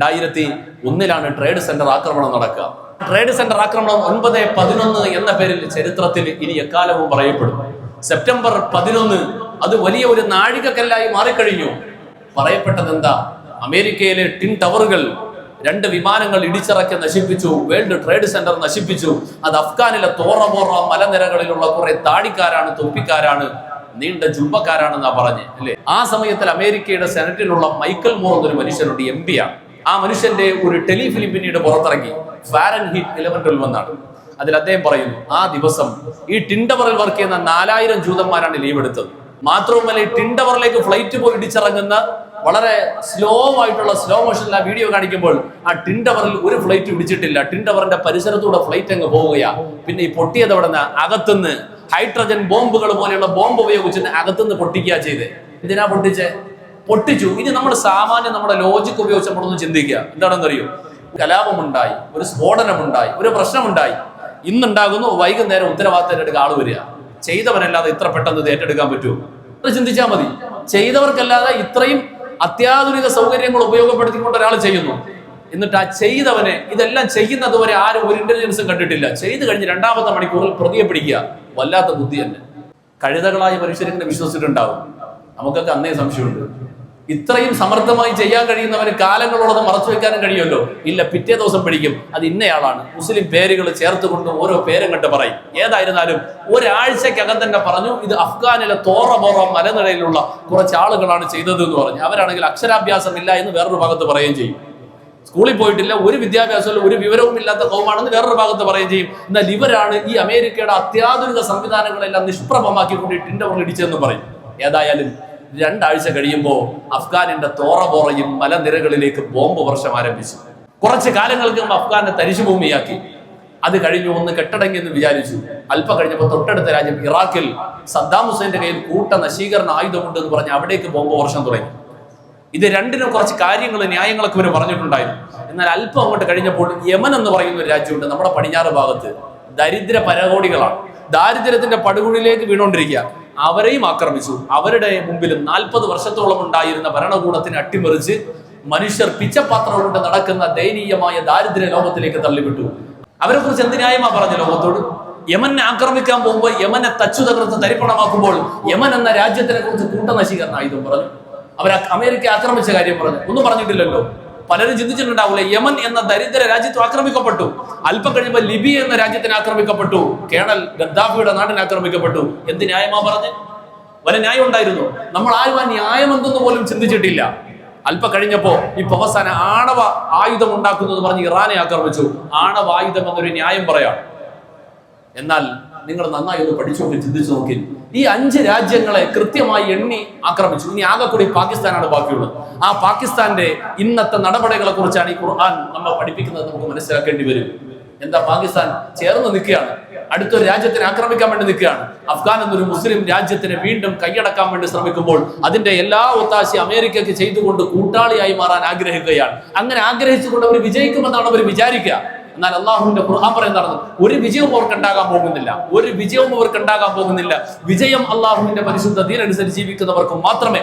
രണ്ടായിരത്തി ഒന്നിലാണ് trade centre ആക്രമണം നടക്കുക. ട്രേഡ് സെന്റർ ആക്രമണം ഒൻപത് പതിനൊന്ന് എന്ന പേരിൽ ചരിത്രത്തിൽ ഇനി എക്കാലവും പറയപ്പെടും. സെപ്റ്റംബർ പതിനൊന്ന് അത് വലിയ ഒരു നാഴികക്കല്ലായി മാറിക്കഴിഞ്ഞു. പറയപ്പെട്ടത് എന്താ അമേരിക്കയിലെ ടിൻ ടവറുകൾ രണ്ട് വിമാനങ്ങൾ ഇടിച്ചിറക്കി നശിപ്പിച്ചു വേൾഡ് ട്രേഡ് സെന്റർ നശിപ്പിച്ചു. അത് അഫ്ഗാനിലെ തോറമോറ മലനിരകളിലുള്ള കുറെ താടിക്കാരാണ് തൊപ്പിക്കാരാണ് നീണ്ട ജുംബക്കാരാണെന്നാ പറഞ്ഞ് അല്ലേ? ആ സമയത്തിൽ അമേരിക്കയുടെ സെനറ്റിലുള്ള മൈക്കൽ മോർ എന്നൊരു മനുഷ്യനുണ്ട് എം പി ആണ്. ആ മനുഷ്യന്റെ ഒരു ടെലിഫിലിം പിന്നീട് പുറത്തിറങ്ങി. ഫാരൻ ഹീറ്റ് ഇലവൻ ട്വൽവ് എന്നാണ് അതിൽ അദ്ദേഹം പറയുന്നു ആ ദിവസം ഈ ടിൻഡവറിൽ വർക്ക് ചെയ്യുന്ന നാലായിരം ജൂതന്മാരാണ് ലീവ് എടുത്തത്. മാത്രവുമല്ല ഈ ടിൻഡവറിലേക്ക് ഫ്ലൈറ്റ് പോയി ഇടിച്ചിറങ്ങുന്ന വളരെ സ്ലോ ആയിട്ടുള്ള സ്ലോ മോഷനിൽ ആ വീഡിയോ കാണിക്കുമ്പോൾ ആ ടിൻഡവറിൽ ഒരു ഫ്ലൈറ്റ് പിടിച്ചിട്ടില്ല ടിൻഡവറിന്റെ പരിസരത്തൂടെ ഫ്ലൈറ്റ് അങ്ങ് പോവുകയാ. പിന്നെ ഈ പൊട്ടിയത് അവിടെ നിന്ന് അകത്തുനിന്ന് ഹൈഡ്രജൻ ബോംബുകൾ പോലെയുള്ള ബോംബ് ഉപയോഗിച്ചിട്ട് അകത്തുനിന്ന് പൊട്ടിക്കുക ചെയ്ത്. എന്തിനാ പൊട്ടിച്ചേ? പൊട്ടിച്ചു. ഇനി നമ്മൾ സാമാന്യം നമ്മുടെ ലോജിക് ഉപയോഗിച്ച് നമ്മളൊന്ന് ചിന്തിക്കുക. എന്താണെന്ന് അറിയോ കലാപമുണ്ടായി ഒരു സ്ഫോടനമുണ്ടായി ഒരു പ്രശ്നമുണ്ടായി. ഇന്നുണ്ടാകുന്നു വൈകുന്നേരം ഉത്തരവാദിത്തം ഏറ്റെടുക്കുക ആൾ വരിക. ചെയ്തവനല്ലാതെ ഇത്ര പെട്ടെന്ന് ഇത് ഏറ്റെടുക്കാൻ പറ്റുമോ? അത് ചിന്തിച്ചാൽ മതി. ചെയ്തവർക്കല്ലാതെ ഇത്രയും അത്യാധുനിക സൗകര്യങ്ങൾ ഉപയോഗപ്പെടുത്തിക്കൊണ്ട് ഒരാൾ ചെയ്യുന്നു. എന്നിട്ട് ആ ചെയ്തവനെ ഇതെല്ലാം ചെയ്യുന്നത് വരെ ആരും ഒരു ഇന്റലിജൻസും കണ്ടിട്ടില്ല. ചെയ്തു കഴിഞ്ഞ് രണ്ടാമത്തെ മണിക്കൂറിൽ പ്രതിയെ പിടിക്കുക. വല്ലാത്ത ബുദ്ധി തന്നെ. കഴുതകളായ മനുഷ്യരിങ്ങനെ വിശ്വസിച്ചിട്ടുണ്ടാവും. നമുക്കൊക്കെ അന്നേ സംശയമുണ്ട്. ഇത്രയും സമർത്ഥമായി ചെയ്യാൻ കഴിയുന്നവന് കാലങ്ങളോളം മറച്ചു വെക്കാനും കഴിയുമല്ലോ? ഇല്ല പിറ്റേ ദിവസം പിടിക്കും. അത് ഇന്നയാളാണ്. മുസ്ലിം പേരുകൾ ചേർത്തുകൊണ്ട് ഓരോ പേരും കണ്ട് പറയും. ഏതായിരുന്നാലും ഒരാഴ്ചക്കകം തന്നെ പറഞ്ഞു ഇത് അഫ്ഗാനിലെ തോറ ബോറ മലനിരയിലുള്ള കുറച്ച് ആളുകളാണ് ചെയ്തത് എന്ന് പറഞ്ഞു. അവരാണെങ്കിൽ അക്ഷരാഭ്യാസം ഇല്ല എന്ന് വേറൊരു ഭാഗത്ത് പറയുകയും ചെയ്യും. സ്കൂളിൽ പോയിട്ടില്ല ഒരു വിദ്യാഭ്യാസമല്ല ഒരു വിവരവും ഇല്ലാത്ത കോമാണെന്ന് വേറൊരു ഭാഗത്ത് പറയുകയും ചെയ്യും. എന്നാൽ ഇവരാണ് ഈ അമേരിക്കയുടെ അത്യാധുനിക സംവിധാനങ്ങളെല്ലാം നിഷ്പ്രഭമാക്കിക്കൊണ്ട് ടിൻഡവർ ഇടിച്ചതെന്ന് പറയും. ഏതായാലും രണ്ടാഴ്ച കഴിയുമ്പോൾ അഫ്ഗാനിന്റെ തോറബോറയും മലനിരകളിലേക്ക് ബോംബ് വർഷം ആരംഭിച്ചു. കുറച്ച് കാലങ്ങൾക്ക് അഫ്ഗാനെ തരിശുഭൂമിയാക്കി. അത് കഴിഞ്ഞു ഒന്ന് കെട്ടടങ്ങി എന്ന് വിചാരിച്ചു. അല്പം കഴിഞ്ഞപ്പോൾ തൊട്ടടുത്ത രാജ്യം ഇറാഖിൽ സദ്ദാം ഹുസൈന്റെ കയ്യിൽ കൂട്ട നശീകരണ ആയുധമുണ്ട് എന്ന് പറഞ്ഞ് അവിടേക്ക് ബോംബ് വർഷം തുടങ്ങി. ഇത് രണ്ടിനും കുറച്ച് കാര്യങ്ങൾ ന്യായങ്ങളൊക്കെ ഇവർ പറഞ്ഞിട്ടുണ്ടായിരുന്നു. എന്നാൽ അല്പം അങ്ങോട്ട് കഴിഞ്ഞപ്പോൾ യമൻ എന്ന് പറയുന്ന ഒരു രാജ്യമുണ്ട് നമ്മുടെ പടിഞ്ഞാറ് ഭാഗത്ത്. ദരിദ്ര പരകോടികളാണ്. ദാരിദ്ര്യത്തിന്റെ പടുകുഴിലേക്ക് വീണുകൊണ്ടിരിക്കുക അവരെയും ആക്രമിച്ചു. അവരുടെ മുമ്പിലും നാൽപ്പത് വർഷത്തോളം ഉണ്ടായിരുന്ന ഭരണകൂടത്തിന് അട്ടിമറിച്ച് മനുഷ്യർ പിച്ചപാത്രം കൊണ്ട് നടക്കുന്ന ദയനീയമായ ദാരിദ്ര്യ ലോകത്തിലേക്ക് തള്ളിവിട്ടു. അവരെ കുറിച്ച് എന്ത് ന്യായമാ പറഞ്ഞ ലോകത്തോട്? യമനെ ആക്രമിക്കാൻ പോകുമ്പോൾ യമനെ തച്ചു തകർത്ത് തരിപ്പണമാക്കുമ്പോൾ യമൻ എന്ന രാജ്യത്തിനെ കുറിച്ച് കൂട്ടനശീകരണ ആയുധം പറഞ്ഞു. അവർ അമേരിക്ക ആക്രമിച്ച കാര്യം പറഞ്ഞു. ഒന്നും പറഞ്ഞിട്ടില്ലല്ലോ. പലരും ചിന്തിച്ചിട്ടുണ്ടാവില്ല? യമൻ എന്ന ദരിദ്ര രാജ്യത്ത് ആക്രമിക്കപ്പെട്ടു. അല്പം കഴിയുമ്പോൾ ലിബിയ എന്ന രാജ്യത്തിന് ആക്രമിക്കപ്പെട്ടു. കേണൽ ഗദ്ദാഫിയുടെ നാടിന് ആക്രമിക്കപ്പെട്ടു. എന്ത് ന്യായമാ പറഞ്ഞ്? വല ന്യായം ഉണ്ടായിരുന്നു? നമ്മൾ ആരും ആ ന്യായം എന്തെന്ന് പോലും ചിന്തിച്ചിട്ടില്ല. അല്പം കഴിഞ്ഞപ്പോ ഇപ്പൊ അവസാന ആണവ ആയുധം ഉണ്ടാക്കുന്നത് പറഞ്ഞ് ഇറാനെ ആക്രമിച്ചു. ആണവ ആയുധം എന്നൊരു ന്യായം പറയാം. എന്നാൽ നിങ്ങൾ നന്നായി ഒന്ന് പഠിച്ചുകൊണ്ട് ചിന്തിച്ചു നോക്കി. ഈ അഞ്ച് രാജ്യങ്ങളെ കൃത്യമായി എണ്ണി ആക്രമിച്ചു. ഇനി ആകെ കൂടി പാകിസ്ഥാനാണ് ബാക്കിയുള്ളത്. ആ പാകിസ്ഥാന്റെ ഇന്നത്തെ നടപടികളെ കുറിച്ചാണ് ഈ ഖുർആൻ നമ്മൾ പഠിപ്പിക്കുന്നത് നമുക്ക് മനസ്സിലാക്കേണ്ടി വരും. എന്താ പാകിസ്ഥാൻ ചേർന്ന് നിൽക്കുകയാണ്. അടുത്തൊരു രാജ്യത്തിനെ ആക്രമിക്കാൻ വേണ്ടി നിൽക്കുകയാണ്. അഫ്ഗാൻ എന്നൊരു മുസ്ലിം രാജ്യത്തിനെ വീണ്ടും കൈയടക്കാൻ വേണ്ടി ശ്രമിക്കുമ്പോൾ അതിന്റെ എല്ലാ ഒത്താശി അമേരിക്കയ്ക്ക് ചെയ്തുകൊണ്ട് കൂട്ടാളിയായി മാറാൻ ആഗ്രഹിക്കുകയാണ്. അങ്ങനെ ആഗ്രഹിച്ചുകൊണ്ട് അവർ വിജയിക്കുമെന്നാണ് അവർ വിചാരിക്കുക. എന്നാൽ അള്ളാഹുവിന്റെ ഖുർആൻ പറയുന്നതാണ് ഒരു വിജയവും അവർക്ക് ഉണ്ടാകാൻ പോകുന്നില്ല. ഒരു വിജയവും അവർക്ക് ഉണ്ടാകാൻ പോകുന്നില്ല. വിജയം അള്ളാഹുവിന്റെ പരിശുദ്ധ തീരനുസരിച്ച് ജീവിക്കുന്നവർക്ക് മാത്രമേ